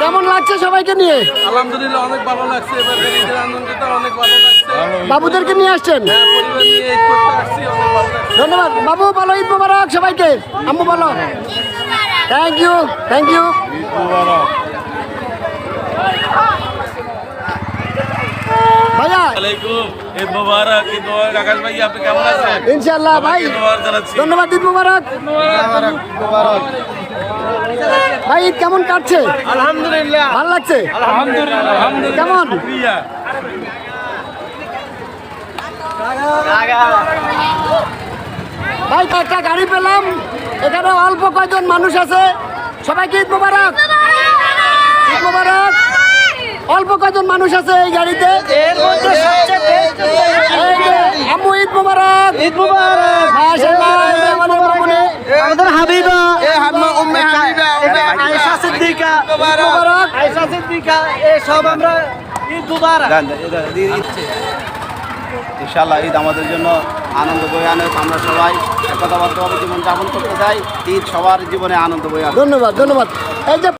কেমন লাগছে সবাইকে নিয়ে? আলহামদুলিল্লাহ অনেক ভালো লাগছে। এবার ঈদের আনন্দটা অনেক ভালো লাগছে। বাবুদেরকে নিয়ে আসছেন? হ্যাঁ পরিবার নিয়ে ঈদ করতে আসছি অনেক ভালো লাগছে। ধন্যবাদ। বাবু ভালো ঈদ মোবারক সবাইকে। আম্মু বলো। থ্যাংক ইউ থ্যাংক ইউ ভাইয়া। আলাইকুম ঈদ মোবারক। ঈদ মোবারক। আকাশ ভাই আপনি কেমন আছেন? ইনশাল্লাহ ভাই। ঈদ মোবারক। জানাচ্ছি ধন্যবাদ ঈদ মোবারক। ভাই ঈদ কেমন কাটছে? আলহামদুলিল্লাহ। ভালো লাগছে? আলহামদুলিল্লাহ। কেমন? প্রিয়া ভাই একটা গাড়ি পেলাম। এখানে অল্প কয়জন মানুষ আছে। সবাইকে ঈদ মোবারক। ঈদ মোবারক। অল্প কয়জন মানুষ আছে এই গাড়িতে? আম্মু ঈদ মোবারক। ঈদ মোবারক। আমাদের হাবিবা। সিদ্দিকা আমরা ঈদ ইনশাল্লাহ ঈদ আমাদের জন্য আনন্দ বয়ে আনে। আমরা সবাই একতাবদ্ধভাবে জীবন যাপন করতে চাই। ঈদ সবার জীবনে আনন্দ বয়ে আনে ধন্যবাদ ধন্যবাদ। এই যে